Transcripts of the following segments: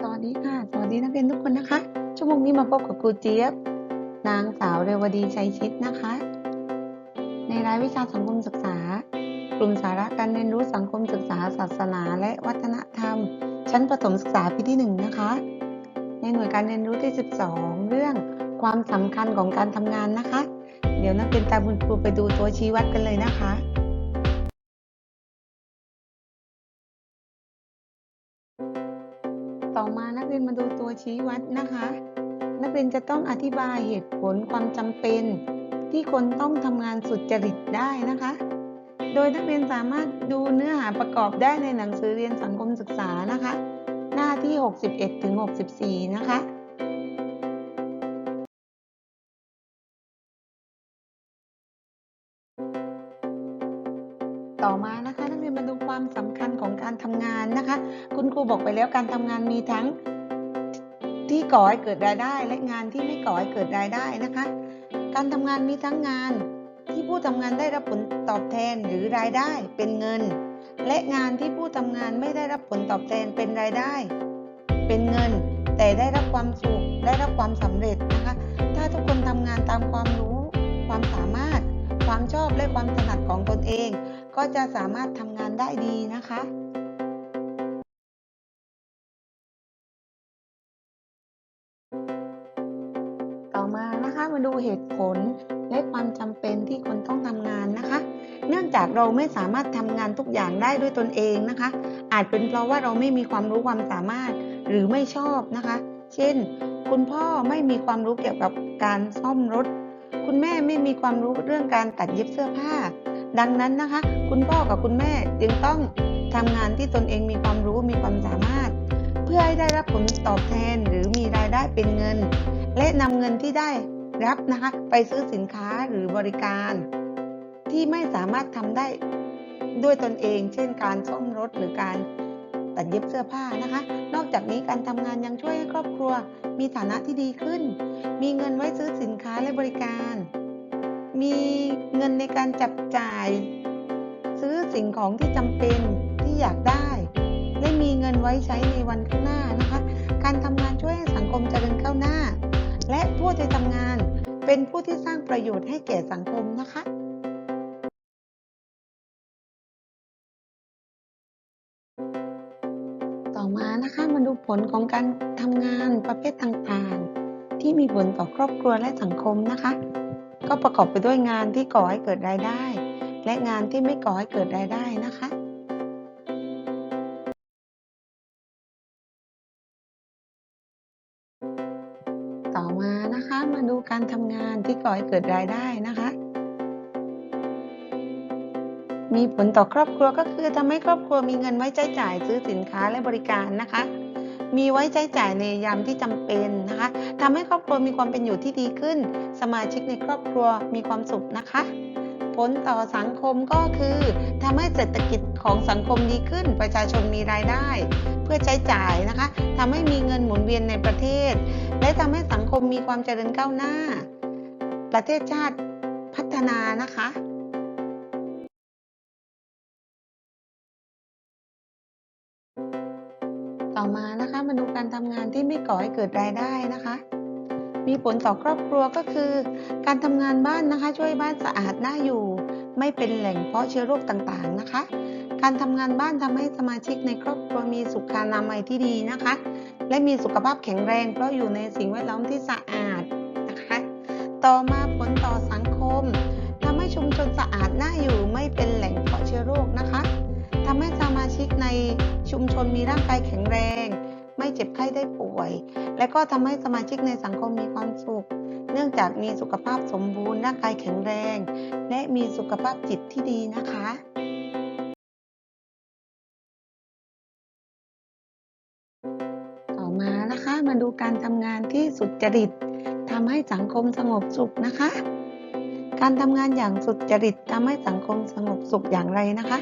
สวัสดีค่ะ สวัสดีนักเรียนทุกคนนะคะ ชั่วโมงนี้มาพบกับครูเจี๊ยบ นางสาวเรวดีชัยชิดนะคะ ในรายวิชาสังคมศึกษา กลุ่มสาระการเรียนรู้สังคมศึกษาศาสนา และวัฒนธรรม ชั้นประถมศึกษาปีที่หนึ่งนะคะ ในหน่วยการเรียนรู้ที่ 12 เรื่องความสำคัญของการทำงานนะคะ เดี๋ยวนักเรียนตามคุณครูไปดูตัวชี้วัดกันเลยนะคะ รียนมาดูตัวชี้วัดนะคะ นักเรียนจะต้องอธิบายเหตุผลความจำเป็น ที่คนต้องทำงานสุดจริตได้นะคะ โดยนักเรียนสามารถดูเนื้อหาประกอบได้ในหนังสือเรียนสังคมศึกษานะคะ หน้าที่ 61ถึง64 นะคะต่อมานะคะนักเรียนมาดูความสำคัญของการทำงานนะคะ คุณครูบอกไปแล้วการทำงานมีทั้ง ที่ก่อให้เกิดรายได้ และงานที่ไม่ก่อให้เกิดรายได้นะคะ การทำงานมีทั้งงานที่ผู้ทำงานได้รับผลตอบแทนหรือรายได้เป็นเงิน และงานที่ผู้ทำงานไม่ได้รับผลตอบแทนเป็นรายได้ เป็นเงิน แต่ได้รับความสุขได้รับความสำเร็จนะคะ ถ้าทุกคนทำงานตามความรู้ ความสามารถ ความชอบและความถนัดของตนเอง ก็จะสามารถทำงานได้ดีนะคะ มาดูเหตุผลและความจำเป็นที่คนต้องทำงานนะคะ เนื่องจากเราไม่สามารถทำงานทุกอย่างได้ด้วยตนเองนะคะ อาจเป็นเพราะว่าเราไม่มีความรู้ความสามารถหรือไม่ชอบนะคะ เช่น คุณพ่อไม่มีความรู้เกี่ยวกับการซ่อมรถ คุณแม่ไม่มีความรู้เรื่องการตัดเย็บเสื้อผ้า ดังนั้นนะคะ คุณพ่อกับคุณแม่จึงต้องทำงานที่ตนเองมีความรู้มีความสามารถ เพื่อให้ได้รับผลตอบแทนหรือมีรายได้เป็นเงิน และนำเงินที่ได้ รับนะคะไปซื้อสินค้าหรือบริการที่ไม่สามารถทำได้ด้วยตนเอง เช่น การซ่อมรถหรือการตัดเย็บเสื้อผ้านะคะ นอกจากนี้การทำงานยังช่วยให้ครอบครัว มีฐานะที่ดีขึ้น มีเงินไว้ซื้อสินค้าและบริการ มีเงินในการจับจ่าย ซื้อสิ่งของที่จำเป็นที่อยากได้ และมีเงินไว้ใช้ในวันข้างหน้านะคะ การทำงานช่วยให้สังคมเจริญก้าวหน้า และผู้ที่ทำงาน เป็นผู้ที่สร้างประโยชน์ให้แก่สังคมนะคะต่อมานะคะมาดูผลของการทำงานประเภทต่างๆ ที่มีผลต่อครอบครัวและสังคมนะคะ ก็ประกอบไปด้วยงานที่ก่อให้เกิดรายได้ และงานที่ไม่ก่อให้เกิดรายได้นะคะ มานะคะ มาดูการทำงานที่ก่อให้เกิดรายได้นะคะ มีผลต่อครอบครัวก็คือทำให้ครอบครัวมีเงินไว้ใช้จ่ายซื้อสินค้าและบริการนะคะ มีไว้ใช้จ่ายในยามที่จำเป็นนะคะทำให้ครอบครัวมีความเป็นอยู่ที่ดีขึ้น สมาชิกในครอบครัวมีความสุขนะคะผลต่อสังคมก็คือทำให้เศรษฐกิจของสังคมดีขึ้น ประชาชนมีรายได้ พื่อใช้จ่ายนะคะทำให้มีเงินหมุนเวียนในประเทศ และทำให้สังคมมีความเจริญก้าวหน้า ประเทศชาติพัฒนานะคะต่อมานะคะมาดูการทำงานที่ไม่ก่อให้เกิดรายได้นะคะ มีผลต่อครอบครัวก็คือ การทำงานบ้านนะคะ ช่วยบ้านสะอาดน่าอยู่ ไม่เป็นแหล่งเพาะเชื้อโรคต่างๆนะคะ การทำงานบ้านทำให้สมาชิกในครอบครัวมีสุขอนามัยที่ดีนะคะ และมีสุขภาพแข็งแรงเพราะอยู่ในสิ่งแวดล้อมที่สะอาดนะคะ ต่อมาผลต่อสังคมทำให้ชุมชนสะอาดน่าอยู่ไม่เป็นแหล่งเพาะเชื้อโรคนะคะทำให้สมาชิกในชุมชนมีร่างกายแข็งแรง ไม่เจ็บไข้ได้ป่วย และก็ทำให้สมาชิกในสังคมมีความสุข เนื่องจากมีสุขภาพสมบูรณ์ร่างกายแข็งแรง และมีสุขภาพจิตที่ดีนะคะ ต่อมานะคะ มาดูการทำงานที่สุดจริตทำให้สังคมสงบสุขนะคะ การทำงานอย่างสุดจริตทำให้สังคมสงบสุขอย่างไรนะคะ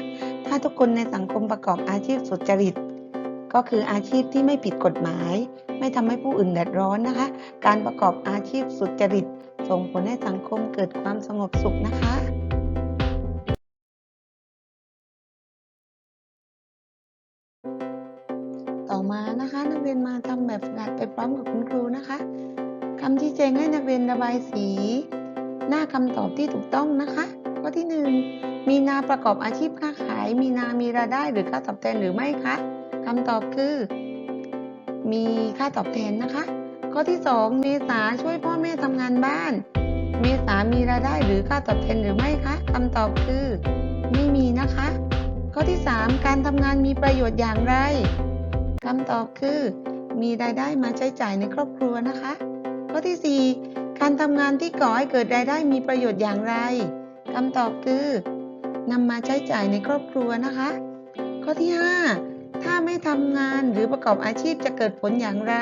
ถ้าทุกคนในสังคมประกอบอาชีพสุจริต ก็คืออาชีพที่ไม่ผิดกฎหมาย ไม่ทำให้ผู้อื่นเดือดร้อนนะคะ การประกอบอาชีพสุจริต ส่งผลให้สังคมเกิดความสงบสุขนะคะ มานะคะ นักเรียนมาทำแบบฝึกหัดไปพร้อมกับคุณครูนะคะคำชี้แจงให้นักเรียนระบายสี หน้าคำตอบที่ถูกต้องนะคะ ข้อที่หนึ่งมีนาประกอบอาชีพค้าขาย มีนามีรายได้หรือค่าตอบแทนหรือไม่คะคำตอบคือ มีค่าตอบแทนนะคะ ข้อที่สองเมษาช่วยพ่อแม่ทำงานบ้าน เมษามีรายได้หรือค่าตอบแทนหรือไม่คะคำตอบคือ ไม่มีนะคะ ข้อที่ 3 การทำงานมีประโยชน์อย่างไร คำตอบคือ มีรายได้มาใช้จ่ายในครอบครัวนะคะ ข้อที่ 4 การทำงานที่ก่อให้เกิดรายได้มีประโยชน์อย่างไรคำตอบคือนำมาใช้จ่ายในครอบครัวนะคะ ข้อที่ 5 ถ้าไม่ทำงานหรือประกอบอาชีพจะเกิดผลอย่างไร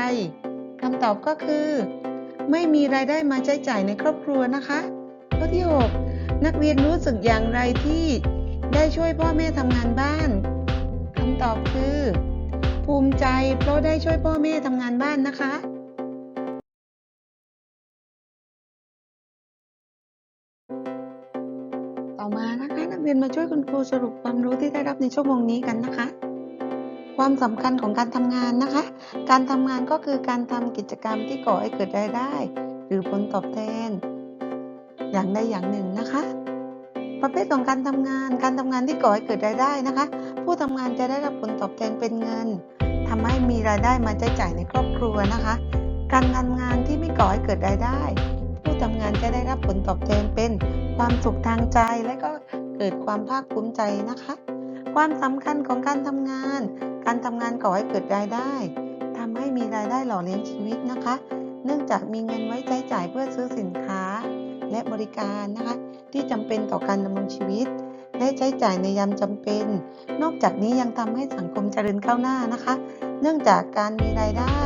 คำตอบก็คือ ไม่มีรายได้มาใช้จ่ายในครอบครัวนะคะ ข้อที่ 6 นักเรียนรู้สึกอย่างไรที่ได้ช่วยพ่อแม่ทำงานบ้านคำตอบคือ ภูมิใจเพราะได้ช่วยพ่อแม่ทำงานบ้านนะคะต่อมานะคะนักเรียนมาช่วยคุณครูสรุปความรู้ที่ได้รับในชั่วโมงนี้กันนะคะ ความสำคัญของการทำงานนะคะ การทำงานก็คือการทำกิจกรรมที่ก่อให้เกิดรายได้ หรือผลตอบแทน อย่างใดอย่างหนึ่งนะคะ ประเภทของการทำงาน การทำงานที่ก่อให้เกิดรายได้นะคะ ผู้ทำงานจะได้รับผลตอบแทนเป็นเงินทำให้มีรายได้มาใช้จ่ายในครอบครัวนะคะ การทำงานที่ไม่ก่อให้เกิดรายได้ ผู้ทำงานจะได้รับผลตอบแทนเป็นความสุขทางใจและก็เกิดความภาคภูมิใจนะคะ ความสำคัญของการทำงาน การทำงานก่อให้เกิดรายได้ทำให้มีรายได้หล่อเลี้ยงชีวิตนะคะ เนื่องจากมีเงินไว้ใช้จ่ายเพื่อซื้อสินค้า และบริการนะคะที่จำเป็นต่อการดำรงชีวิต และใช้จ่ายในยามจำเป็น นอกจากนี้ยังทำให้สังคมเจริญก้าวหน้านะคะ เนื่องจากการมีรายได้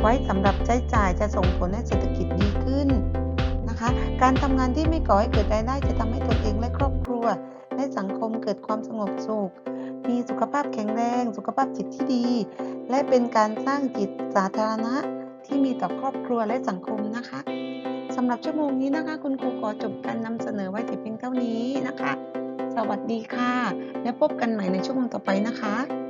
ไว้สำหรับใช้จ่ายจะส่งผลให้เศรษฐกิจดีขึ้นนะคะ การทำงานที่ไม่ก่อให้เกิดรายได้จะทำให้ตนเองและครอบครัว และสังคมเกิดความสงบสุขมีสุขภาพแข็งแรง สุขภาพจิตที่ดี และเป็นการสร้างจิตสาธารณะที่มีต่อครอบครัวและสังคมนะคะ สำหรับชั่วโมงนี้นะคะ คุณครูขอจบการนำเสนอไว้แต่เพียงเท่านี้นะคะ สวัสดีค่ะ และพบกันใหม่ในชั่วโมงต่อไปนะคะ